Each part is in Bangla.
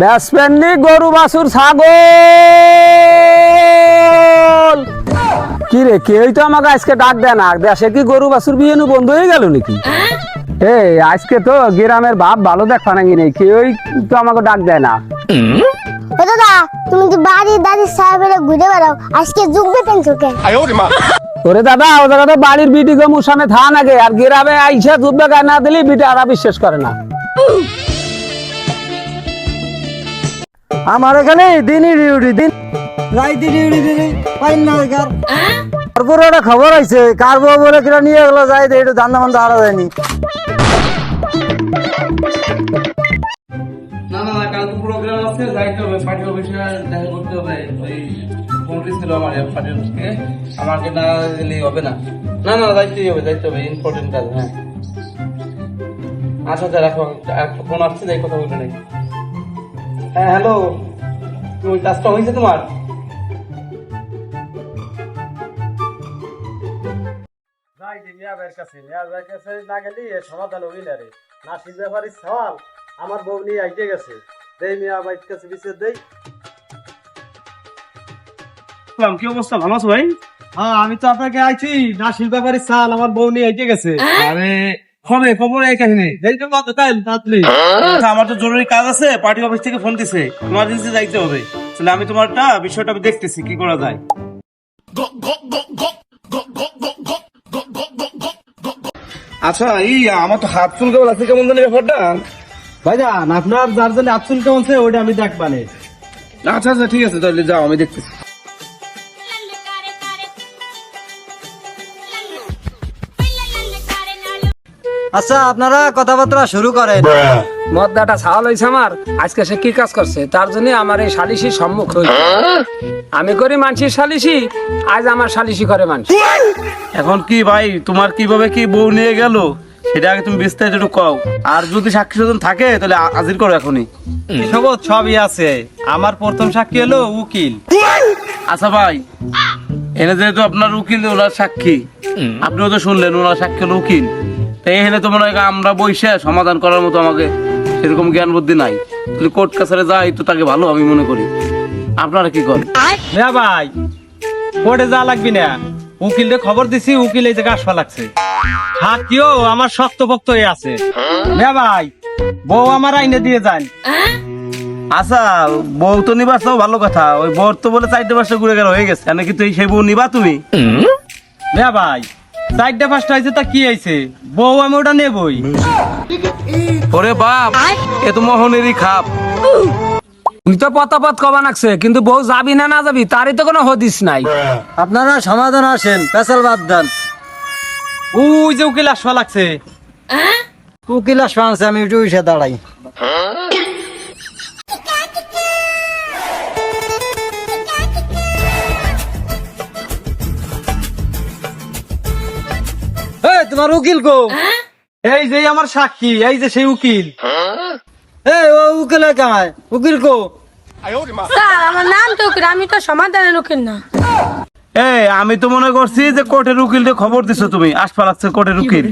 ব্যাসপেননি গরু বাছুর ছাগল। কি রে কেউই তো আমাকে আজকে ডাক দেয় না। দেশে কি গরু বাছুর বিয়ে নু বন্ধ হয়ে গেল নাকি? এই আজকে তো গ্রামের বাপ ভালো দেখা নাকি নেই কেউই তো আমাকে ডাক দেয় না। ও দাদা তুমি তো বাড়ি দাদি সাহেবের ঘুরে বেড়াও। আজকে যুগ বেতেন চোখে। ওরে দাদা ও জায়গা তো বাড়ির বিটি গমুর সামনে থা নাগে আর গ্রামে আইসা গায়ে না দিলে বিটি আরা বিশ্বাস করে না। আমার এখানে দিনই ডিউটি দিন রাইতে ডিউটি দিনে পাইন না বেকার তারপরে একটা খবর আছে কার বউ বলে কিনা নিয়ে গেলো যাই একটু ধান্দা মান্দা হারা যায়নি না। না না কালকে প্রোগ্রাম আছে যাইতে হবে পার্টি অফিসে দেখা করতে হবে ওই ফোন ছিল আমার পার্টি অফিস আমাকে না হবে না। না না যাইতেই হবে যাইতে হবে ইম্পর্টেন্ট কাজ হ্যাঁ। আচ্ছা আচ্ছা রাখো একটা ফোন আসছে যাই কথা বলতে নাকি? হ্যাঁ হ্যালো। তুমি কাজটা হয়েছে তোমার? যাই দি মিয়া কাছে। মিয়া কাছে না গেলি সমাধান হবি না রে। না শিখতে পারিস সওয়াল আমার বউ নিয়ে আইতে গেছে। দেই মিয়া ভাইয়ের কাছে বিচার দেই। কি অবস্থা? ভালো আছো ভাই? হ্যাঁ আমি তো আপনাকে আইছি। না শিল্পা পারিস চাল আমার বউ নিয়ে আইতে গেছে। আরে খবরে খবর এই কাহিনী। এই তো কত তাই তাতলি আচ্ছা, আমার তো জরুরি কাজ আছে পার্টি অফিস থেকে ফোন দিছে। ইমার্জেন্সি যাইতে হবে। তাহলে আমি তোমারটা বিষয়টা আমি দেখতেছি কি করা যায়। আচ্ছা এই আমার তো হাত চুল কেমন আছে কেমন জানি ব্যাপারটা? ভাইজান আপনার যার জন্য আচ্ছুন কেমন সে ওইটা আমি দেখবানে। আচ্ছা আচ্ছা ঠিক আছে তাহলে যাও আমি দেখতেছি। আচ্ছা আপনারা কথাবার্তা শুরু করেন। মদ্দাটা ছাওয়াল হয়েছে আমার। আজকে সে কি কাজ করছে? তার জন্য আমার এই সালিশি সম্মুখ হয়েছে আমি করি মানসির সালিশি আজ আমার সালিশি করে মানুষ। এখন কি ভাই তোমার কীভাবে কি বউ নিয়ে গেল? সেটা আগে তুমি বিস্তারিত একটু কও। আর যদি সাক্ষী স্বজন থাকে তাহলে আ- হাজির করো এখনই। সবত সবই আছে। আমার প্রথম সাক্ষী হলো উকিল। আচ্ছা ভাই এনে যেহেতু আপনার উকিল ওনার সাক্ষী। আপনিও তো শুনলেন ওনার সাক্ষী হলো উকিল। এখানে তো মনে হয় আমরা বসে সমাধান করার মতো আমাকে সেরকম জ্ঞান বুদ্ধি নাই। তাহলে কোর্ট কাছারে যাই তো তাকে ভালো আমি মনে করি। আপনারা কি করেন? না ভাই কোর্টে যা লাগবি না। উকিলকে খবর দিছি উকিল এই জায়গায় আসবা লাগছে। সাক্ষীও আমার শক্ত পক্ত হয়ে আছে। না ভাই বউ আমার আইনে দিয়ে যান। আচ্ছা বউ তো নিবা তাও ভালো কথা। ওই বউ তো বলে চারটে পাঁচটা ঘুরে গেল হয়ে গেছে। নাকি তুই সেই বউ নিবা তুমি? না ভাই চারটা পাঁচটা হয়েছে তা কি হয়েছে? বউ আমি ওটা নেবই। ওরে বাপ এ তো মোহনেরই খাপ। তুই তো পতাপত কবা নাকছে কিন্তু বউ যাবি না না যাবি তারই তো কোনো হদিস নাই। আপনারা সমাধান আসেন পেশাল বাদ দেন। ওই যে উকিল আসবা লাগছে। উকিল আসবা আছে আমি একটু দাঁড়াই। তোমার উকিল কো? এই যে আমার সাক্ষী এই যে সেই উকিল। এই ও উকিল কামায় উকিল স্যার আমার নাম তো উকিল, আমি তো সমাধানের উকিল না। এই আমি তো মনে করছি যে কোর্টের উকিলকে খবর দিছো তুমি আসপা লাগছে কোর্টের উকিল।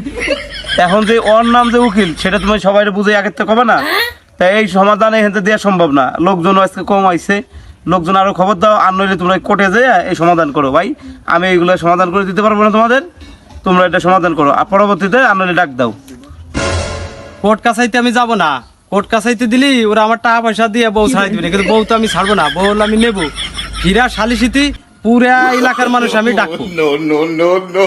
এখন যে ওর নাম যে উকিল সেটা তুমি সবাই বুঝে আগের থেকে কবে না? তাই এই সমাধান এখান থেকে দেওয়া সম্ভব না। লোকজন আজকে কম আইছে। লোকজন আরও খবর দাও আর নইলে তোমরা কোর্টে যেয়ে এই সমাধান করো ভাই। আমি এইগুলো সমাধান করে দিতে পারব না তোমাদের? তোমরা এটা সমাধান করো আর পরবর্তীতে আর ডাক দাও কোর্ট কাছাইতে আমি যাব না কোর্ট কাছাইতে দিলি ওরা আমার টাকা পয়সা দিয়ে বউ ছাড়াই দিবে কিন্তু বউ তো আমি ছাড়বো না বউ আমি নেব হীরা শালিশিতি পুরা এলাকার মানুষ আমি ডাকবো নো নো নো.